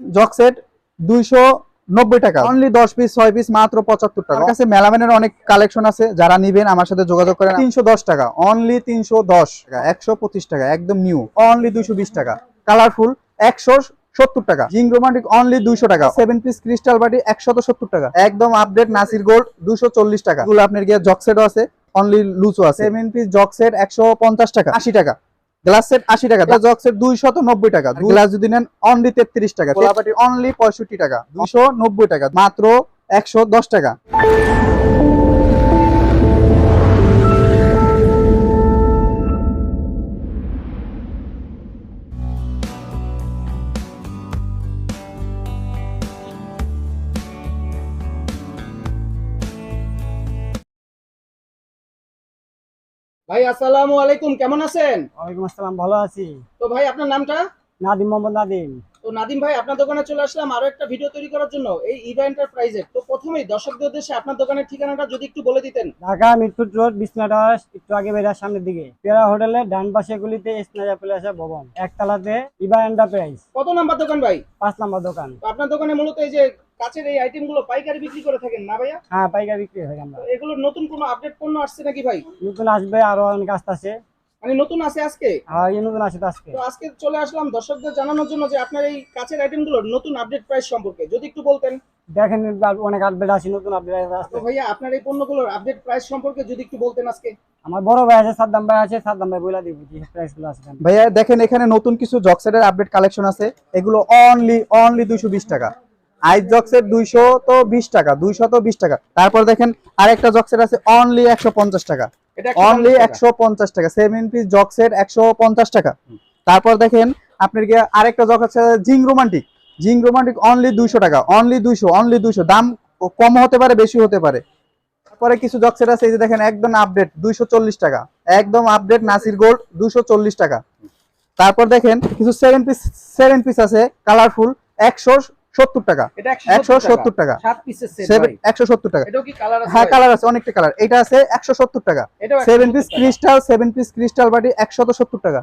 Jug set দুইশো নব্বই টাকা। অনলি দশ পিস ছয় পিস মাত্র পঁচাত্তর টাকা। আমার কাছে মেলামেনের অনেক কালেকশন আছে যারা নিবেন আমার সাথে যোগাযোগ করেন। তিনশো দশ টাকা। অনলি তিনশো দশ টাকা। একশো পঁচিশ টাকা একদম নিউ অনলি দুইশো বিশ টাকা। কালারফুল একশো সত্তর টাকা। জিং রোমান্টিক অনলি দুইশো টাকা। সেভেন পিস ক্রিস্টাল বাটি একশত সত্তর টাকা। একদম আপডেট নাসির গোল্ড দুশো চল্লিশ টাকা। এগুলো আপনার গিয়ে জক সেটও আছে? অনলি লুচো আছে। সেভেন পিস জক সেট একশো পঞ্চাশ টাকা। আশি টাকা। গ্লাস সেট আশি টাকা জগ সেট দুইশত নব্বই টাকা। গ্লাস যদি নেন অনলি তেত্রিশ টাকা। কোলাপাটি অনলি পঁয়ষট্টি টাকা দুশো নব্বই টাকা মাত্র একশো দশ টাকা। ভাই আসসালামু আলাইকুম কেমন আছেন? ওয়ালাইকুম আসসালাম ভালো আছি। তো ভাই আপনার নামটা? নাদিম মোহাম্মদ নাদিম। তো নাদিম ভাই আপনার দোকানে চলে আসলাম আরও একটা ভিডিও তৈরি করার জন্য এই ইভা এন্টারপ্রাইজের তো প্রথমেই দর্শকদের উদ্দেশ্যে আপনার দোকানের ঠিকানাটা যদি একটু বলে দিতেন। ঢাকা মিরপুর রোড হাউস একটু আগে বেরার সামনের দিকে। পেয়ারা হোটেলের ডান পাশে গুলিতে স্নাজা প্লেসা ভবন। একতলাতে ইবা এন্টারপ্রাইজ কত নাম্বার দোকান ভাই? পাঁচ নাম্বার দোকান। তো আপনার দোকানে মূলত এই যে কাছের এই আইটেমগুলো পাইকারি বিক্রি করে থাকেন না ভাইয়া? হ্যাঁ পাইকারি বিক্রি হয় আমরা। তো এগুলোর নতুন কোনো আপডেট পণ্য আসছে নাকি ভাই? নতুন আসবে আরও অনেক আসতে আছে মানে নতুন আছে আজকে? হ্যাঁ এই নতুন তো আজকে। তো আজকে চলে আসলাম দর্শকদের জানানোর জন্য যে আপনার এই কাছের আইটেমগুলোর নতুন আপডেট প্রাইস সম্পর্কে। যদি একটু বলতেন। দেখেন অনেক আপডেট আছে নতুন আপডেট তো আসছে ভাইয়া আপনার এই পণ্যগুলোর আপডেট প্রাইস সম্পর্কে যদি একটু বলতেন আজকে। আমার বড় ভাই আছে সাদ্দাম ভাই আছে সাদ্দাম ভাই বলে দিব প্রাইসগুলো আছে। ভাইয়া দেখেন এখানে নতুন কিছু জক সেটের আপডেট কালেকশন আছে। এগুলো অনলি অনলি দুইশো বিশ টাকা। আইস জক দুইশো তো বিশ টাকা দুইশো তো বিশ টাকা। তারপর দেখেন আরেকটা জক সেট আছে অনলি একশো পঞ্চাশ টাকা। অনলি একশো পঞ্চাশ টাকা। সেভেন পিস জক সেট একশো পঞ্চাশ টাকা। তারপর দেখেন আপনার গিয়ে আরেকটা জক আছে জিং রোমান্টিক। জিং রোমান্টিক অনলি দুইশো টাকা অনলি দুইশো অনলি দুইশো। দাম কম হতে পারে বেশি হতে পারে। তারপরে কিছু জক সেট আছে এই যে দেখেন একদম আপডেট দুইশো চল্লিশ টাকা। একদম আপডেট নাসির গোল্ড দুইশো চল্লিশ টাকা। তারপর দেখেন কিছু সেভেন পিস সেভেন পিস আছে কালারফুল একশো সত্তর টাকা। একশো সত্তর টাকা। একশো সত্তর টাকা। হ্যাঁ কালার আছে অনেকটা কালার এটা আছে একশো সত্তর টাকা। Seven piece crystal seven piece crystal বাটি একশত সত্তর টাকা।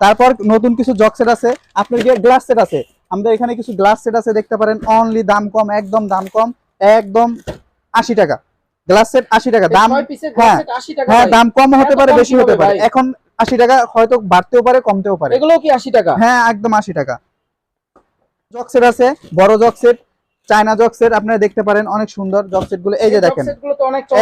তারপর নতুন কিছু জগ সেট আছে। আপনার গিয়ে গ্লাস সেট আছে আমাদের এখানে কিছু গ্লাস সেট আছে দেখতে পারেন অনলি দাম কম একদম দাম কম একদম আশি টাকা। গ্লাস সেট আশি টাকা দাম হ্যাঁ, গ্লাস সেট 80 টাকা হ্যাঁ দাম কম হতে পারে বেশি হতে পারে। এখন আশি টাকা হয়তো বাড়তেও পারে কমতেও পারে। এগুলোও কি 80 টাকা? হ্যাঁ একদম আশি টাকা। জগ সেট আছে বড় jug set china jug set আপনারা দেখতে পারেন অনেক সুন্দর জগ সেটগুলো। এই যে দেখেন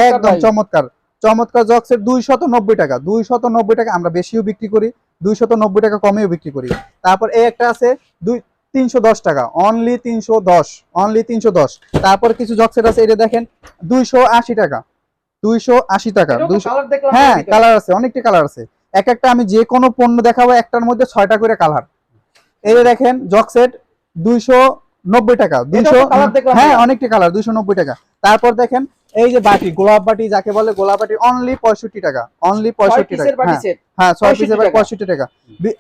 একদম চমৎকার। চমৎকার জক্সের দুইশত নব্বই টাকা দুইশত নব্বই টাকা আমরা বেশিও বিক্রি করি দুইশত নব্বই টাকা কমেও বিক্রি করি। তারপর এই একটা আছে দুই তিনশো দশ টাকা অনলি তিনশো দশ অনলি তিনশো দশ। তারপর কিছু জকসেট আছে এটা দেখেন দুইশো আশি টাকা দুইশো আশি টাকা দুইশো হ্যাঁ কালার আছে অনেকটা কালার আছে। এক একটা আমি যে কোনো পণ্য দেখাবো একটার মধ্যে ছয়টা করে কালার এই যে দেখেন জকসেট দুইশো নব্বই টাকা দুইশো হ্যাঁ। অনেকটি কালার দুইশো নব্বই টাকা। তারপর দেখেন এই যে বাটি গোলাপ বাটি যাকে বলে গোলাপ বাটি অনলি পঁয়ষট্টি টাকা অনলি ছয় পঁয়ষট্টি পিসের টাকা। হ্যাঁ হ্যাঁ ছয় 65 পিসের টাকা। পঁয়ষট্টি টাকা।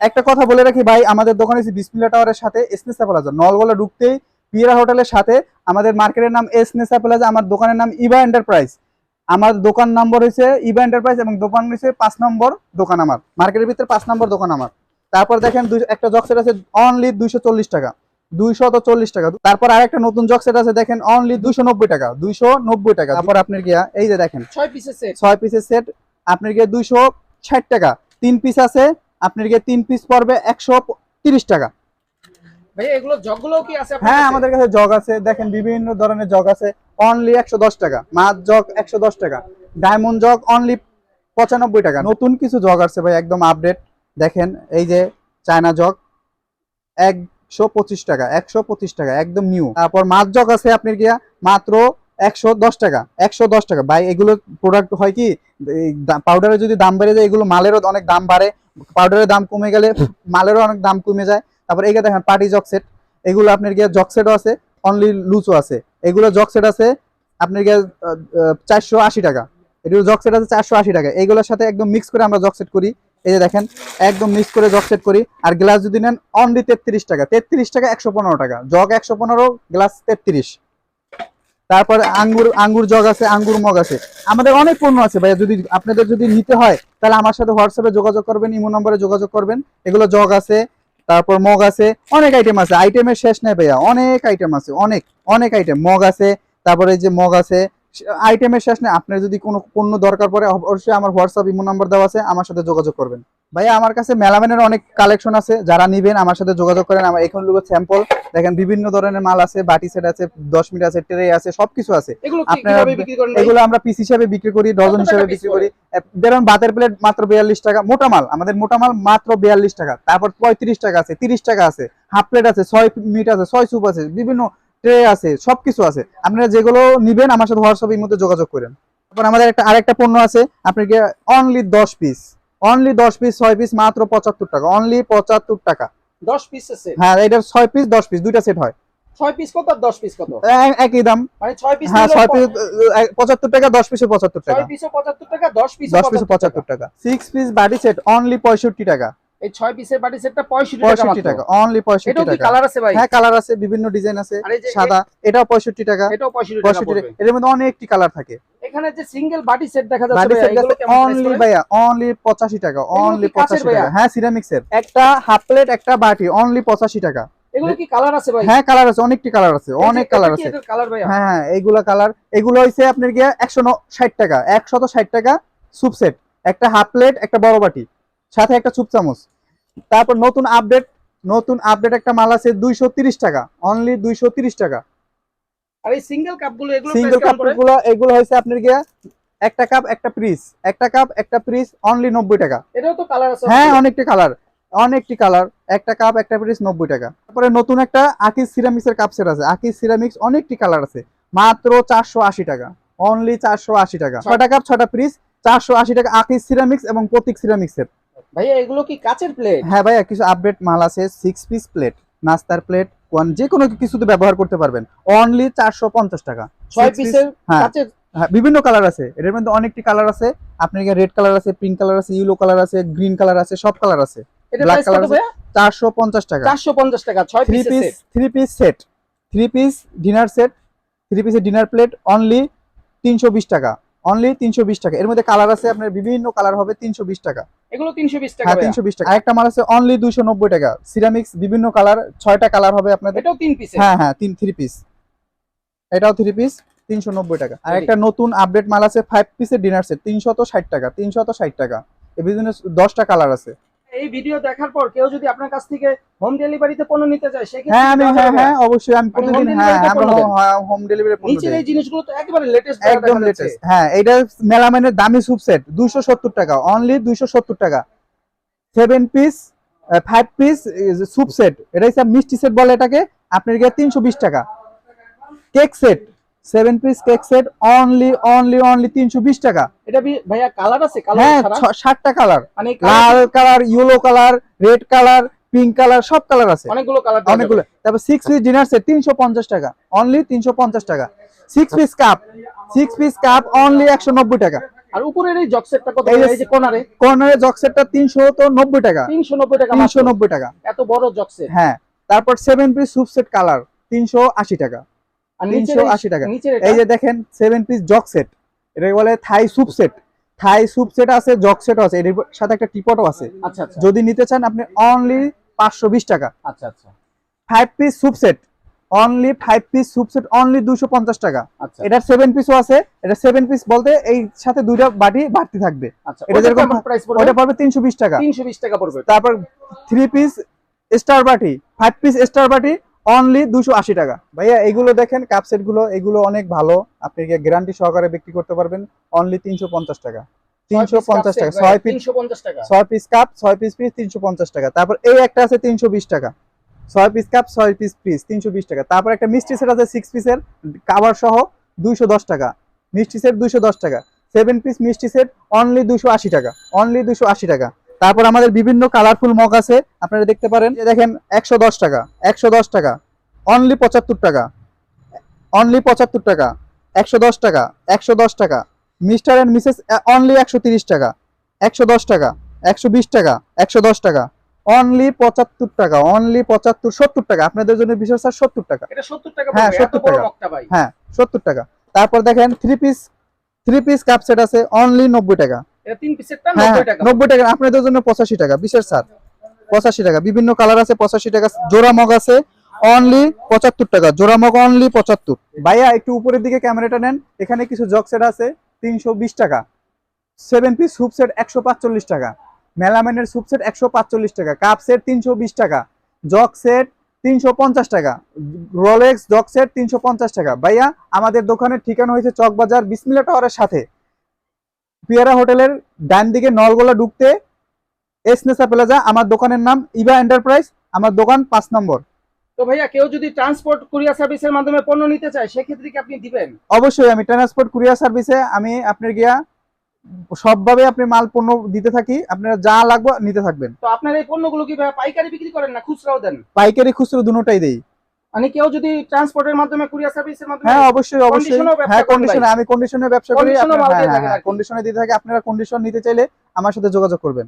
একটা কথা বলে রাখি ভাই আমাদের দোকানে হচ্ছে বিসমিল্লা টাওয়ারের সাথে এসনেসা প্লাজা নলগোলা ঢুকতেই পিরা হোটেলের সাথে আমাদের মার্কেটের নাম এসনেসা প্লাজা আমার দোকানের নাম ইবা এন্টারপ্রাইজ। আমার দোকান নম্বর হয়েছে ইবা এন্টারপ্রাইজ এবং দোকান হয়েছে পাঁচ নম্বর দোকান আমার। মার্কেটের ভিতরে পাঁচ নম্বর দোকান আমার। তারপর দেখেন দুই- একটা জক্সেট আছে অনলি দুইশো চল্লিশ টাকা। দুইশত চল্লিশ টাকা। তারপর আরেকটা নতুন জক্সেট আছে দেখেন অনলি দুইশো নব্বই টাকা দুইশো নব্বই টাকা। তারপর আপনার গিয়া এই যে দেখেন ছয় পিসের সেট ছয় পিসের সেট আপনার গিয়ে দুইশো ষাট টাকা। তিন পিস আছে আপনার গিয়ে তিন পিস পড়বে একশো তিরিশ টাকা। ভাই এগুলো জগগুলোও কি আছে হ্যাঁ আমাদের কাছে জগ আছে দেখেন বিভিন্ন ধরনের জগ আছে। অনলি একশো দশ টাকা মাছ জগ একশো দশ টাকা ডায়মন্ড জগ অনলি পঁচানব্বই টাকা। নতুন কিছু জগ আছে ভাই একদম আপডেট দেখেন এই যে চায়না জগ একশো পঁচিশ টাকা, একশো পঁচিশ টাকা, একদম নিউ তারপর মাছ জগ আছে আপনার গিয়া মাত্র একশো দশ টাকা, একশো দশ টাকা। ভাই, এগুলো প্রোডাক্ট হয় কি পাউডারের যদি দাম বেড়ে যায়, এগুলো মালেরও অনেক দাম বাড়ে। পাউডারের দাম কমে গেলে মালেরও অনেক দাম কমে যায়। তারপর এই যে দেখেন পার্টি জক সেট এগুলো আপনার গিয়া জক সেটও আছে অনলি লুচও আছে। এগুলো জক সেট আছে আপনার গিয়া চারশো আশি টাকা। এগুলো জক সেট আছে চারশো আশি টাকা। এইগুলোর সাথে একদম মিক্স করে আমরা জক সেট করি। এই যে দেখেন, একদম মিক্স করে জগ সেট করি। আর গ্লাস যদি নেন অনলি তেত্রিশ টাকা। তেত্রিশ টাকা, একশো পনেরো টাকা। জগ একশো পনেরো গ্লাস তেত্রিশ। তারপরে আঙ্গুর আঙ্গুর জগ আছে, আঙ্গুর মগ আছে। আমাদের অনেক পণ্য আছে ভাইয়া, যদি আপনাদের যদি নিতে হয়, তাহলে আমার সাথে হোয়াটসঅ্যাপে যোগাযোগ করবেন, ইমো নম্বরে যোগাযোগ করবেন। এগুলো জগ আছে, তারপর মগ আছে, অনেক আইটেম আছে। আইটেমের শেষ নেই ভাইয়া, অনেক আইটেম আছে, অনেক অনেক আইটেম মগ আছে, তারপরে যে মগ আছে আইটেমের শেষ নেই। আপনার যদি কোনো পণ্য দরকার পড়ে অবশ্যই আমার হোয়াটসঅ্যাপ ইমো নাম্বার দেওয়া আছে আমার সাথে যোগাযোগ করবেন। ভাইয়া আমার কাছে মেলামেনের অনেক কালেকশন আছে। যারা নিবেন আমার সাথে যোগাযোগ করেন। আমার এখন লোক স্যাম্পল দেখেন বিভিন্ন ধরনের মাল আছে। বাটি সেট আছে দশ মিনিট আছে ট্রে আছে সবকিছু আছে। এগুলো আপনারা ভাই? এগুলো আমরা পিস হিসাবে বিক্রি করি ডজন হিসাবে বিক্রি করি। ধরুন ভাতের প্লেট মাত্র বিয়াল্লিশ টাকা। মোটা মাল আমাদের মোটা মাল মাত্র বিয়াল্লিশ টাকা। তারপর পঁয়ত্রিশ টাকা আছে তিরিশ টাকা আছে হাফ প্লেট আছে ছয় মিট আছে ছয় স্যুপ আছে বিভিন্ন ট্রে আছে সবকিছু আছে। আপনারা যেগুলো নিবেন আমার সাথে হোয়াটসঅ্যাপের মধ্যে যোগাযোগ করেন। তারপর আমাদের একটা আরেকটা পণ্য আছে আপনাকে অনলি দশ পিস অনলি দশ পিস ছয় পিস মাত্র পঁচাত্তর টাকা। অনলি পঁচাত্তর টাকা। 10 পিস আছে হ্যাঁ এটার ছয় পিস দশ পিস দুইটা সেট হয়। 6 পিস কত আর 10 পিস কত? একই দাম। মানে 6 পিস হ্যাঁ ছয় পিস পঁচাত্তর টাকা দশ পিসে পঁচাত্তর টাকা। 6 পিসও 75 টাকা 10 পিসও দশ পিসে পঁচাত্তর টাকা। সিক্স পিস বাটি সেট অনলি পঁয়ষট্টি টাকা। এই 6 পিসের বাটি সেটটা 65 টাকা অনলি পঁয়ষট্টি এটাও কি টাকা। কালার আছে ভাই? হ্যাঁ কালার আছে বিভিন্ন ডিজাইন আছে সাদা এটাও পঁয়ষট্টি টাকা। এটাও 65 টাকা এর মধ্যে অনেকটি কালার থাকে। এখানে যে সিঙ্গেল বাটি সেট দেখা যাচ্ছে অনলি ভাইয়া অনলি পঁচাশি টাকা অনলি কি কাঁচের পঁচাশি ভাইয়া? টাকা হ্যাঁ সিরামিক্স এর একটা হাফ প্লেট একটা বাটি অনলি পঁচাশি টাকা। এগুলো কি কালার আছে ভাই? হ্যাঁ কালার আছে অনেকটি কালার আছে অনেক কালার আছে। কালার হ্যাঁ হ্যাঁ এইগুলা কালার এগুলো হইছে আপনার গিয়ে একশো ষাট টাকা একশত ষাট টাকা স্যুপ সেট একটা হাফ প্লেট একটা বড় বাটি। সাথে একটা স্যুপ চামচ। তারপর নতুন আপডেট নতুন আপডেট একটা মাল আছে দুইশো তিরিশ টাকা। অনলি দুইশো তিরিশ টাকা। আর এই সিঙ্গেল কাপগুলো এগুলো সিঙ্গেল কাপ এগুলো হয়েছে আপনার গিয়া একটা কাপ একটা পিস একটা কাপ একটা পিস অনলি নব্বই টাকা। এটাও তো কালার আছে। হ্যাঁ অনেকটি কালার অনেকটি কালার একটা কাপ একটা পিস নব্বই টাকা। তারপরে নতুন একটা সিরামিক্সের কাপ সেট আছে। আকিস সিরামিক্স অনেকটি কালার আছে। মাত্র চারশো আশি টাকা। অনলি চারশো আশি টাকা। ছটা কাপ ছটা পিস চারশো আশি টাকা সিরামিক্স এবং প্রতীক ভাইয়া এগুলো কি কাচের প্লেট হ্যাঁ ভাইয়া কিছু আপডেট মাল আছে সিক্স পিস প্লেট নাস্তার প্লেট ওয়ান যে কোনো কিছুতে ব্যবহার করতে পারবেন। অনলি চারশো পঞ্চাশ টাকা। 6 Six piece- পিসের হ্যাঁ। কাচের? হ্যাঁ বিভিন্ন কালার আছে। এটার মধ্যে অনেকটি কালার আছে। আপনার রেড কালার আছে পিঙ্ক কালার আছে ইয়েলো কালার আছে গ্রিন কালার আছে সব কালার আছে। এটা কত আছে। ভাইয়া? চারশো পঞ্চাশ টাকা। 450 টাকা 6 three piece three piece set three piece dinner set three পিসের ডিনার প্লেট অনলি তিনশো বিশ টাকা। অনলি তিনশো বিশ টাকা। এর মধ্যে কালার আছে আপনার বিভিন্ন কালার হবে তিনশো বিশ টাকা। এগুলো 320 টাকা হ্যাঁ ভাইয়া। তিনশো বিশ টাকা। আরেকটা মাল আছে অনলি দুইশো নব্বই টাকা। সিরামিক্স বিভিন্ন কালার ছয়টা কালার হবে আপনাদের। এটাও 3 পিস হ্যাঁ হ্যাঁ তিন থ্রি পিস এটাও থ্রি পিস তিনশো নব্বই টাকা। আর একটা নতুন আপডেট মাল আছে ফাইভ পিসের ডিনার সেট তিনশত ষাট টাকা তিনশত ষাট টাকা। এই বিভিন্ন দশটা কালার আছে। এই ভিডিও দেখার পর কেউ যদি আপনার কাছ থেকে হোম ডেলিভারিতে পণ্য নিতে চায় সেক্ষেত্রে হ্যাঁ আমি হ্যাঁ হ্যাঁ অবশ্যই আমি মানে প্রতিদিন হ্যাঁ আমরা হোম ডেলিভারি পণ্য নিচের এই জিনিসগুলো তো একেবারে লেটেস্ট একদম লেটেস্ট হ্যাঁ এটা দামি স্যুপ সেট দুইশো সত্তর টাকা অনলি দুইশো সত্তর টাকা। Seven piece five piece soup set এটা মিষ্টি সেট বলে এটাকে আপনার গিয়ে তিনশো বিশ টাকা। Cake set seven piece cake set only only only তিনশো বিশ টাকা। এটা ভাইয়া কালার আছে? কালার হ্যাঁ ষাটটা কালার। মানে লাল colour yellow colour red colour pink colour সব কালার আছে। অনেকগুলো কালার অনেকগুলো। তারপর সিক্স পিস ডিনার সেট তিনশো পঞ্চাশ টাকা। অনলি তিনশো পঞ্চাশ টাকা। Six piece cup six piece cup only একশো নব্বই টাকা। আর উপরের এই জগ সেটটা কত এই যে- কোনারে কর্নারে জক সেটটা তিনশো তো নব্বই টাকা। 390 টাকা তিনশো মাত্র। নব্বই টাকা। এত বড় জগ সেট হ্যাঁ তারপর seven piece soup set colour তিনশো আশি টাকা। নিচের 380 টাকা। এই যে দেখেন সেভেন পিস জক সেট এটা বলে Thai soup set Thai soup set আছে জক সেটও আছে। এর সাথে একটা টিপটও আছে। আচ্ছা আচ্ছা। যদি নিতে চান আপনি অনলি পাঁচশো বিশ টাকা। আচ্ছা আচ্ছা। Five piece soup set only five piece soup set only দুশো পঞ্চাশ টাকা। আচ্ছা। এটার সেভেন পিসও আছে। এটা সেভেন পিস বলতে এই সাথে দুইটা বাটি বাড়তি থাকবে। এটা যেরকম ওটা পড়বে তিনশো বিশ টাকা। 320 টাকা পড়বে। তারপর থ্রি পিস স্টার বাটি। ফাইভ পিস স্টার বাটি অনলি দুশো আশি টাকা। ভাইয়া এগুলো দেখেন কাপ সেটগুলো এগুলো অনেক ভালো। আপনি গ্যারান্টি সহকারে বিক্রি করতে পারবেন। অনলি তিনশো পঞ্চাশ টাকা। তিনশো পঞ্চাশ টাকা। ছয় পিস ছয় পিস কাপ ছয় পিস পিস তিনশো পঞ্চাশ টাকা। তারপর এই একটা আছে তিনশো বিশ টাকা। ছয় পিস কাপ ছয় পিস পিস তিনশো বিশ টাকা। তারপর একটা মিষ্টি সেট আছে সিক্স পিসের কাভার সহ দুইশো দশ টাকা। মিষ্টি সেট দুইশো দশ টাকা। সেভেন পিস মিষ্টি সেট অনলি দুশো আশি টাকা। অনলি দুশো আশি টাকা। তারপর আমাদের বিভিন্ন কালারফুল মগ আছে আপনারা দেখতে পারেন। দেখেন একশো দশ টাকা একশো দশ টাকা অনলি পঁচাত্তর টাকা অনলি পঁচাত্তর টাকা একশো দশ টাকা একশো দশ টাকা মিস্টার অ্যান্ড মিসেস অনলি একশো তিরিশ টাকা একশো দশ টাকা একশো বিশ টাকা একশো দশ টাকা অনলি পঁচাত্তর টাকা অনলি পঁচাত্তর সত্তর টাকা আপনাদের জন্য বিশেষ ছাড় সত্তর টাকা। এটা 70 টাকা হ্যাঁ, পড়বে এত 70 বড় টাকা। হ্যাঁ সত্তর টাকা। তারপর দেখেন three piece three piece cup set আছে অনলি নব্বই টাকা। এটা তিন পিসেরটা হ্যাঁ 90 টাকা। নব্বই টাকা। আপনাদের জন্য পঁচাশি টাকা বিশেষ ছাড়। পঁচাশি টাকা। বিভিন্ন কালার আছে পঁচাশি টাকা। জোড়া মগ আছে অনলি পঁচাত্তর টাকা। জোড়া মগ অনলি পঁচাত্তর। ভাইয়া একটু উপরের দিকে ক্যামেরাটা নেন। এখানে কিছু জগ সেট আছে তিনশো বিশ টাকা। সেভেন পিস সেট একশো পাঁচচল্লিশ টাকা। মেলামেনের সুপ সেট একশো পাঁচচল্লিশ টাকা। কাপ সেট তিনশো বিশ টাকা। জগ সেট তিনশো পঞ্চাশ টাকা। রোলেক্স জগ সেট তিনশো পঞ্চাশ টাকা। ভাইয়া আমাদের দোকানের ঠিকানা হয়েছে চকবাজার বিসমিল্লা টাওয়ারের সাথে। পিয়ারা হোটেলের ডান দিকে নলগোলা ঢুকতে এসনেসা প্লাজা আমার দোকানের নাম ইভা এন্টারপ্রাইজ আমার দোকান পাঁচ নম্বর। তো ভাইয়া কেউ যদি ট্রান্সপোর্ট কুরিয়ার সার্ভিসের মাধ্যমে পণ্য নিতে চায় সেক্ষেত্রে কি আপনি দিবেন? অবশ্যই আমি ট্রান্সপোর্ট কুরিয়ার সার্ভিসে আমি আপনার গিয়া সবভাবে আপনি মাল পণ্য দিতে থাকি আপনারা যা লাগবে নিতে থাকবেন। তো আপনার এই পণ্যগুলো কি ভাইয়া পাইকারি বিক্রি করেন না খুচরাও দেন? পাইকারি খুচরো দুটোটাই দেই। মানে কেউ যদি ট্রান্সপোর্টের মাধ্যমে কুরিয়ার সার্ভিসের মাধ্যমে হ্যাঁ অবশ্যই অবশ্যই। হ্যাঁ কন্ডিশনে আমি কন্ডিশনে ব্যবসা করি কন্ডিশনে দিয়ে থাকি। আপনারা কন্ডিশন নিতে চাইলে আমার সাথে যোগাযোগ করবেন।